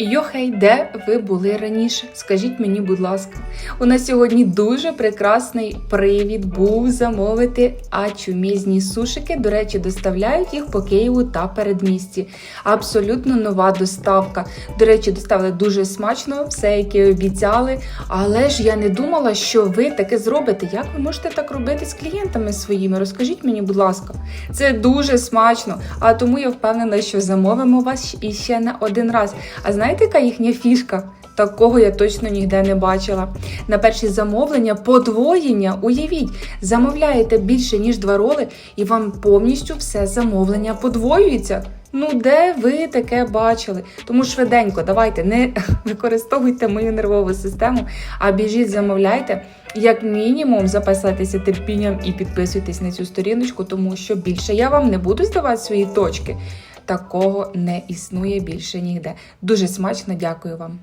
Йохей, де ви були раніше? Скажіть мені, будь ласка, у нас сьогодні дуже прекрасний привід був замовити ачумізні сушики. До речі, доставляють їх по Києву та передмісті. Абсолютно нова доставка. До речі, доставили дуже смачно, все, як і обіцяли. Але ж я не думала, що ви таке зробите. Як ви можете так робити з клієнтами своїми? Розкажіть мені, будь ласка, це дуже смачно. А тому я впевнена, що замовимо вас іще не один раз. А знаєте, яка їхня фішка? Такого я точно ніде не бачила. На перші замовлення подвоєння. Уявіть, замовляєте більше ніж два роли, і вам повністю все замовлення подвоюється. Ну, де ви таке бачили? Тому швиденько, давайте не використовуйте мою нервову систему, а біжіть, замовляйте. Як мінімум, запасайтеся терпінням і підписуйтесь на цю сторіночку, тому що більше я вам не буду здавати свої точки. Такого не існує більше ніде. Дуже смачно, дякую вам.